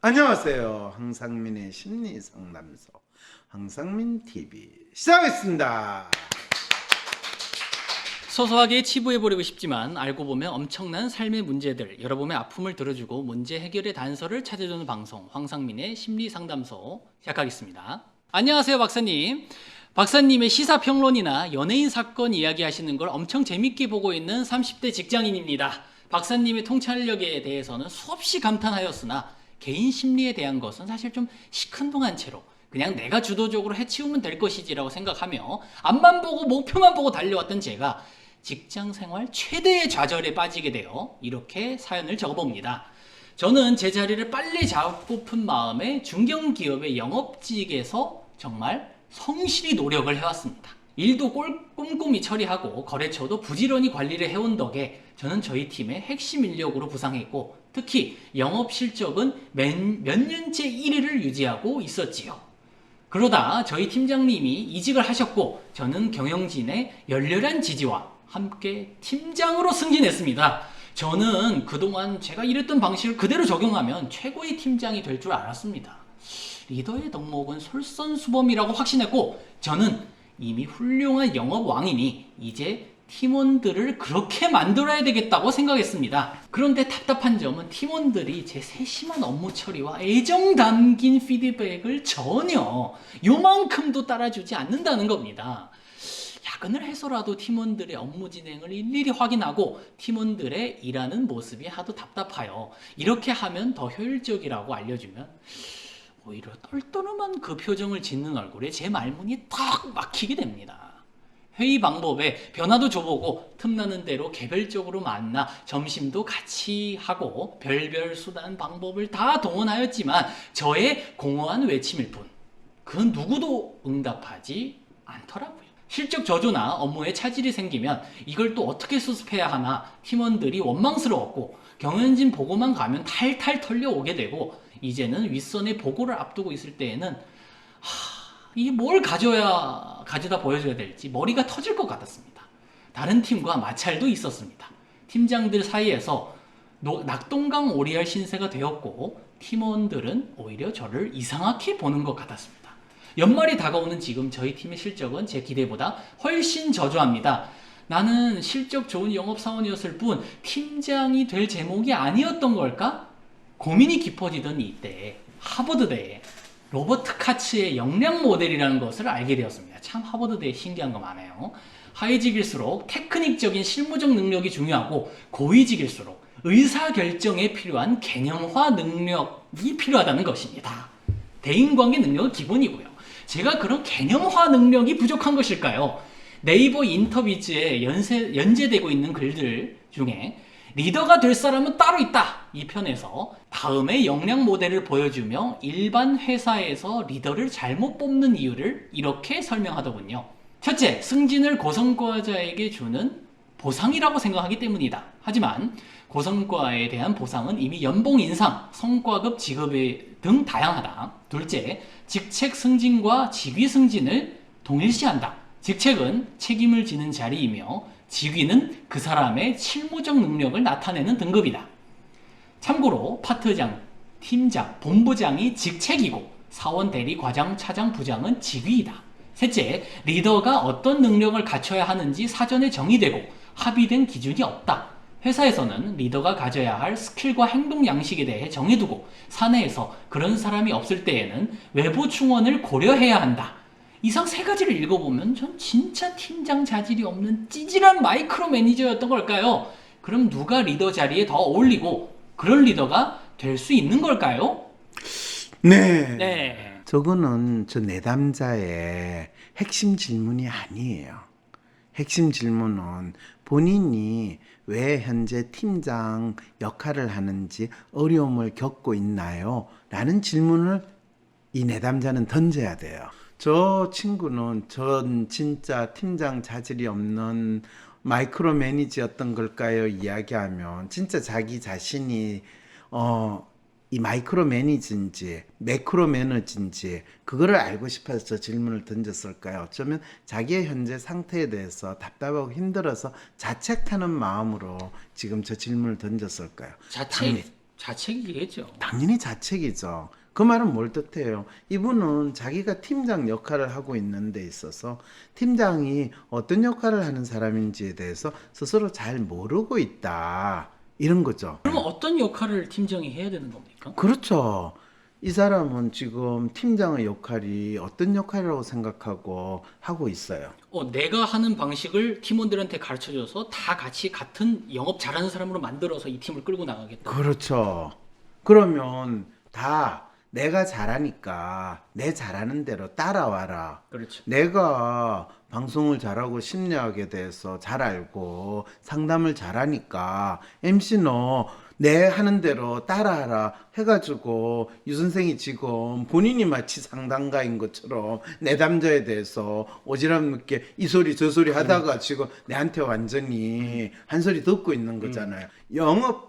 안녕하세요. 황상민의 심리 상담소 황상민 TV 시작하겠습니다. 소소하게 치부해버리고 싶지만 알고 보면 엄청난 삶의 문제들, 여러분의 아픔을 들어주고 문제 해결의 단서를 찾아주는 방송 황상민의 심리상담소 시작하겠습니다. 안녕하세요 박사님. 박사님의 시사평론이나 연예인 사건 이야기하시는 걸 엄청 재밌게 보고 있는 30대 직장인입니다. 박사님의 통찰력에 대해서는 수없이 감탄하였으나 개인 심리에 대한 것은 사실 좀 시큰둥한 채로 그냥 내가 주도적으로 해치우면 될 것이지라고 생각하며 앞만 보고 목표만 보고 달려왔던 제가 직장 생활 최대의 좌절에 빠지게 되어 이렇게 사연을 적어봅니다. 저는 제 자리를 빨리 잡고픈 마음에 중견기업의 영업직에서 정말 성실히 노력을 해왔습니다. 일도 꼴- 꼼꼼히 처리하고 거래처도 부지런히 관리를 해온 덕에 저는 저희 팀의 핵심 인력으로 부상했고 특히 영업 실적은 몇, 몇 년째 1위를 유지하고 있었지요. 그러다 저희 팀장님이 이직을 하셨고 저는 경영진의 열렬한 지지와 함께 팀장으로 승진했습니다. 저는 그동안 제가 일했던 방식을 그대로 적용하면 최고의 팀장이 될 줄 알았습니다. 리더의 덕목은 솔선수범이라고 확신했고 저는 이미 훌륭한 영업 왕이니 이제 팀원들을 그렇게 만들어야 되겠다고 생각했습니다. 그런데 답답한 점은 팀원들이 제 세심한 업무 처리와 애정 담긴 피드백을 전혀 요만큼도 따라주지 않는다는 겁니다. 야근을 해서라도 팀원들의 업무 진행을 일일이 확인하고 팀원들의 일하는 모습이 하도 답답하여 이렇게 하면 더 효율적이라고 알려주면 오히려 떨떠름한 그 표정을 짓는 얼굴에 제 말문이 탁 막히게 됩니다. 회의 방법에 변화도 줘보고 틈나는 대로 개별적으로 만나 점심도 같이 하고 별별 수단 방법을 다 동원하였지만 저의 공허한 외침일 뿐. 그 누구도 응답하지 않더라고요. 실적 저조나 업무에 차질이 생기면 이걸 또 어떻게 수습해야 하나 팀원들이 원망스러웠고 경연진 보고만 가면 탈탈 털려오게 되고 이제는 윗선의 보고를 앞두고 있을 때에는 하, 이게 뭘 가져야 가져다 보여줘야 될지 머리가 터질 것 같았습니다. 다른 팀과 마찰도 있었습니다. 팀장들 사이에서 노- 낙동강 오리알 신세가 되었고 팀원들은 오히려 저를 이상하게 보는 것 같았습니다. 연말이 다가오는 지금 저희 팀의 실적은 제 기대보다 훨씬 저조합니다. 나는 실적 좋은 영업사원이었을 뿐 팀장이 될 제목이 아니었던 걸까? 고민이 깊어지던 이때 하버드대에 로버트 카츠의 역량 모델이라는 것을 알게 되었습니다. 참 하버드대에 신기한 거 많아요. 하이직일수록 테크닉적인 실무적 능력이 중요하고 고위직일수록 의사결정에 필요한 개념화 능력이 필요하다는 것입니다. 대인관계 능력은 기본이고요. 제가 그런 개념화 능력이 부족한 것일까요? 네이버 인터비즈에 연세, 연재되고 있는 글들 중에 리더가 될 사람은 따로 있다. 이 편에서 다음의 역량 모델을 보여주며 일반 회사에서 리더를 잘못 뽑는 이유를 이렇게 설명하더군요. 첫째, 승진을 고성과자에게 주는 보상이라고 생각하기 때문이다. 하지만 고성과에 대한 보상은 이미 연봉 인상, 성과급 지급 등 다양하다. 둘째, 직책 승진과 직위 승진을 동일시한다. 직책은 책임을 지는 자리이며 직위는 그 사람의 실무적 능력을 나타내는 등급이다. 참고로 파트장, 팀장, 본부장이 직책이고 사원 대리 과장, 차장, 부장은 직위이다. 셋째, 리더가 어떤 능력을 갖춰야 하는지 사전에 정의되고 합의된 기준이 없다. 회사에서는 리더가 가져야 할 스킬과 행동 양식에 대해 정해두고 사내에서 그런 사람이 없을 때에는 외부 충원을 고려해야 한다. 이상 세 가지를 읽어보면 전 진짜 팀장 자질이 없는 찌질한 마이크로 매니저였던 걸까요? 그럼 누가 리더 자리에 더 어울리고 그런 리더가 될 수 있는 걸까요? 네. 네. 저거는 저 내담자의 핵심 질문이 아니에요. 핵심 질문은 본인이 왜 현재 팀장 역할을 하는지 어려움을 겪고 있나요? 라는 질문을 이 내담자는 던져야 돼요. 저 친구는 전 진짜 팀장 자질이 없는 마이크로 매니저였던 걸까요? 이야기하면 진짜 자기 자신이 어, 이 마이크로 매니지인지 매크로 매너지인지 그거를 알고 싶어서 저 질문을 던졌을까요? 어쩌면 자기의 현재 상태에 대해서 답답하고 힘들어서 자책하는 마음으로 지금 저 질문을 던졌을까요? 자책. 당리- 자책이겠죠. 당연히 자책이죠. 그 말은 뭘 뜻해요? 이분은 자기가 팀장 역할을 하고 있는 데 있어서 팀장이 어떤 역할을 하는 사람인지에 대해서 스스로 잘 모르고 있다. 이런 거죠. 그러면 어떤 역할을 팀장이 해야 되는 겁니까? 그렇죠. 이 사람은 지금 팀장의 역할이 어떤 역할이라고 생각하고 하고 있어요. 어, 내가 하는 방식을 팀원들한테 가르쳐줘서 다 같이 같은 영업 잘하는 사람으로 만들어서 이 팀을 끌고 나가겠다. 그렇죠. 그러면 다 내가 잘하니까 내 잘하는 대로 따라와라. 그렇죠. 내가 방송을 잘하고 심리학에 대해서 잘 알고 상담을 잘하니까 MC 너 내 하는 대로 따라하라 해가지고 유 선생이 지금 본인이 마치 상담가인 것처럼 내담자에 대해서 오지랖 늦게 이 소리 저 소리 하다가 지금 내한테 완전히 한 소리 듣고 있는 거잖아요. 영업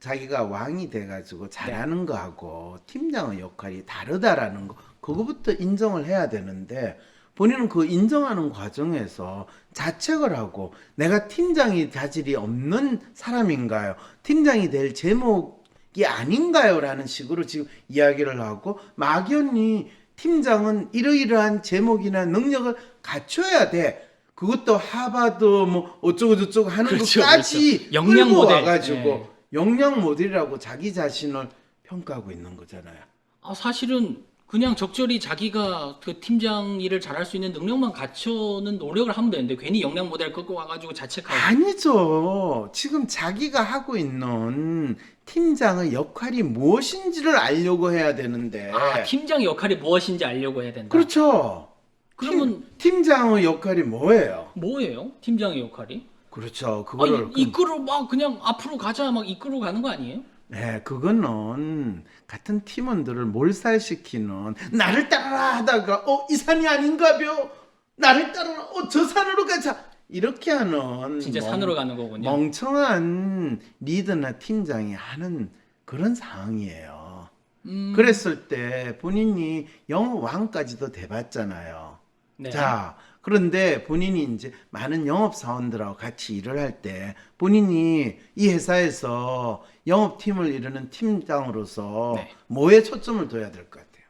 자기가 왕이 돼가지고 잘하는 거하고 팀장의 역할이 다르다라는 거 그거부터 인정을 해야 되는데 본인은 그 인정하는 과정에서 자책을 하고 내가 팀장이 자질이 없는 사람인가요? 팀장이 될 제목이 아닌가요?라는 식으로 지금 이야기를 하고 막연히 팀장은 이러이러한 제목이나 능력을 갖춰야 돼. 그것도 하바드 뭐 어쩌고 저쩌고 하는 그렇죠, 것까지 그렇죠. 끌고 모델. 와가지고 예. 역량 모델이라고 자기 자신을 평가하고 있는 거잖아요. 아, 사실은 그냥 적절히 자기가 그 팀장 일을 잘할 수 있는 능력만 갖춰는 노력을 하면 되는데 괜히 역량 모델 끌고 와가지고 자책하고 아니죠. 지금 자기가 하고 있는 팀장의 역할이 무엇인지를 알려고 해야 되는데. 아 팀장 역할이 무엇인지 알려고 해야 된다. 네. 그렇죠. 그러면 팀, 장의 역할이 뭐예요? 뭐예요? 팀장의 역할이? 그렇죠. 아, 그거를 이, 이끌어 막 그냥 앞으로 가자 막 이끌어 가는 거 아니에요? 네, 그거는 같은 팀원들을 몰살시키는 나를 따라라 하다가 어 이 산이 아닌가벼 나를 따라라 어 저 산으로 가자 이렇게 하는 진짜 멍- 산으로 가는 거군요. 멍청한 리더나 팀장이 하는 그런 상황이에요. 음, 그랬을 때 본인이 영업 왕까지도 돼봤잖아요. 네. 자, 그런데 본인이 이제 많은 영업 사원들하고 같이 일을 할 때 본인이 이 회사에서 영업팀을 이루는 팀장으로서 네. 뭐에 초점을 둬야 될 것 같아요?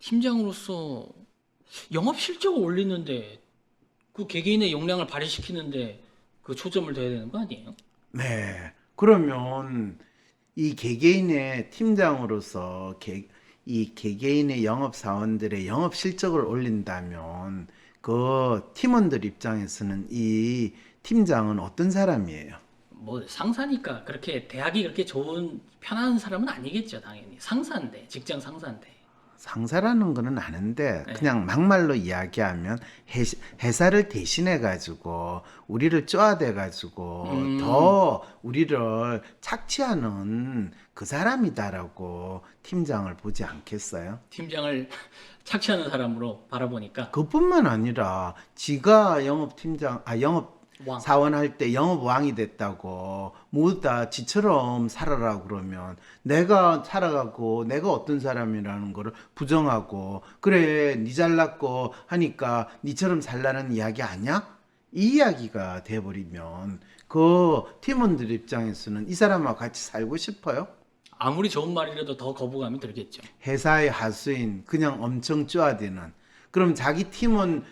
팀장으로서 영업 실적을 올리는데 그 개개인의 역량을 발휘시키는데 그 초점을 둬야 되는 거 아니에요? 네. 그러면 이 개개인의 팀장으로서 개, 이 개개인의 영업 사원들의 영업 실적을 올린다면 그 팀원들 입장에서는 이 팀장은 어떤 사람이에요? 뭐 상사니까 그렇게 대학이 그렇게 좋은 편한 사람은 아니겠죠 당연히 상사인데 직장 상사인데 상사라는 거는 아는데 네. 그냥 막말로 이야기하면 회, 회사를 대신해 가지고 우리를 쪼아대 가지고 음. 더 우리를 착취하는 그 사람이다라고 팀장을 보지 않겠어요? 팀장을 착취하는 사람으로 바라보니까 그뿐만 아니라 지가 영업 팀장 아 영업 왕 사원 할 때 영업 왕이 됐다고 모두 다 지처럼 살아라 그러면 내가 살아가고 내가 어떤 사람이라는 거를 부정하고 그래 니 잘났고 하니까 니처럼 살라는 이야기 아니야? 이 이야기가 돼버리면 그 팀원들 입장에서는 이 사람하고 같이 살고 싶어요? 아무리 좋은 말이라도 더 거부감이 들겠죠. 회사의 하수인 그냥 엄청 쪼아대는 그럼 자기 팀원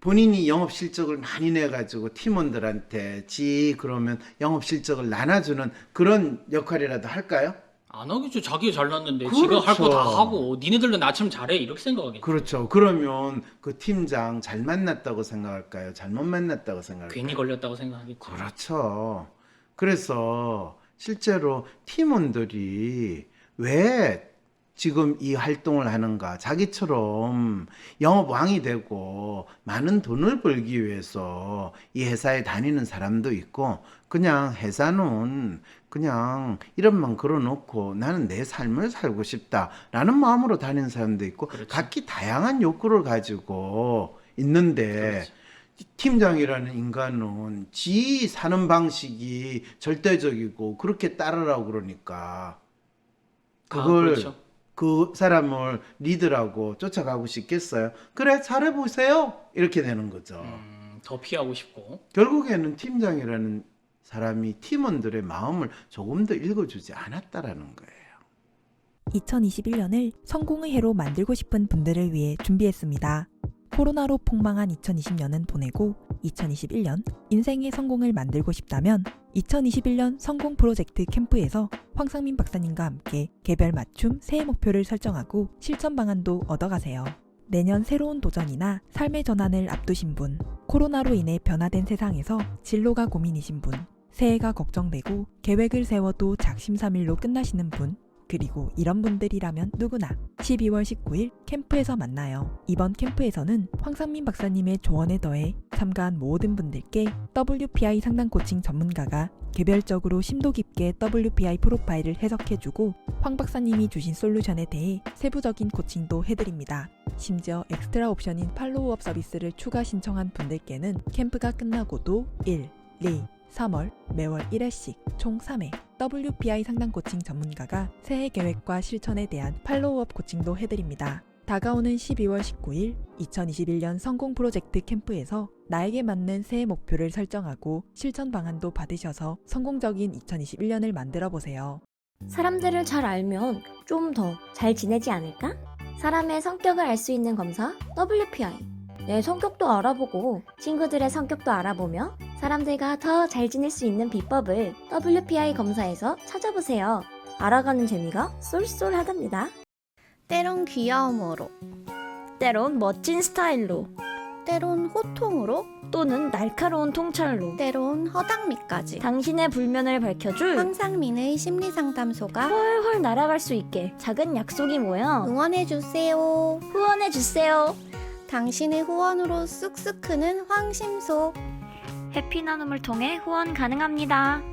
본인이 영업 실적을 많이 내 가지고 팀원들한테 지 그러면 영업 실적을 나눠주는 그런 역할이라도 할까요? 안 하겠죠. 자기가 잘났는데 그렇죠. 지가 할 거 다 하고 니네들도 나처럼 잘해 이렇게 생각하겠죠. 그렇죠. 그러면 그 팀장 잘 만났다고 생각할까요? 잘못 만났다고 생각할까요? 괜히 걸렸다고 생각하겠죠. 그렇죠. 그래서 실제로 팀원들이 왜 지금 이 활동을 하는가? 자기처럼 영업 왕이 되고 많은 돈을 벌기 위해서 이 회사에 다니는 사람도 있고 그냥 회사는 그냥 이름만 걸어놓고 나는 내 삶을 살고 싶다라는 마음으로 다니는 사람도 있고 그렇죠. 각기 다양한 욕구를 가지고 있는데 그렇죠. 팀장이라는 인간은 지 사는 방식이 절대적이고 그렇게 따르라고 그러니까 아, 그걸 그렇죠. 그 사람을 리드라고 쫓아가고 싶겠어요? 그래 잘해보세요 이렇게 되는 거죠. 음, 더 피하고 싶고 결국에는 팀장이라는 사람이 팀원들의 마음을 조금 더 읽어주지 않았다라는 거예요. 2021년을 성공의 해로 만들고 싶은 분들을 위해 준비했습니다. 코로나로 폭망한 2020년은 보내고 2021년 인생의 성공을 만들고 싶다면 2021년 성공 프로젝트 캠프에서 황상민 박사님과 함께 개별 맞춤 새해 목표를 설정하고 실천 방안도 얻어가세요. 내년 새로운 도전이나 삶의 전환을 앞두신 분, 코로나로 인해 변화된 세상에서 진로가 고민이신 분, 새해가 걱정되고 계획을 세워도 작심삼일로 끝나시는 분, 그리고 이런 분들이라면 누구나 12월 19일 캠프에서 만나요. 이번 캠프에서는 황상민 박사님의 조언에 더해 참가한 모든 분들께 WPI 상담 코칭 전문가가 개별적으로 심도 깊게 WPI 프로파일을 해석해주고 황 박사님이 주신 솔루션에 대해 세부적인 코칭도 해드립니다. 심지어 엑스트라 옵션인 팔로우업 서비스를 추가 신청한 분들께는 캠프가 끝나고도 1, 2, 3월 매월 1회씩 총 3회 WPI 상담 코칭 전문가가 새해 계획과 실천에 대한 팔로우업 코칭도 해드립니다. 다가오는 12월 19일 2021년 성공 프로젝트 캠프에서 나에게 맞는 새해 목표를 설정하고 실천 방안도 받으셔서 성공적인 2021년을 만들어 보세요. 사람들을 잘 알면 좀 더 잘 지내지 않을까? 사람의 성격을 알 수 있는 검사 WPI. 내 성격도 알아보고 친구들의 성격도 알아보며 사람들과 더 잘 지낼 수 있는 비법을 WPI 검사에서 찾아보세요. 알아가는 재미가 쏠쏠하답니다. 때론 귀여움으로, 때론 멋진 스타일로 때론 호통으로, 또는 날카로운 통찰로 때론 허당미까지 당신의 불면을 밝혀줄 황상민의 심리상담소가 훨훨 날아갈 수 있게 작은 약속이 모여 응원해주세요. 후원해주세요. 당신의 후원으로 쑥쑥 크는 황심소. 해피 나눔을 통해 후원 가능합니다.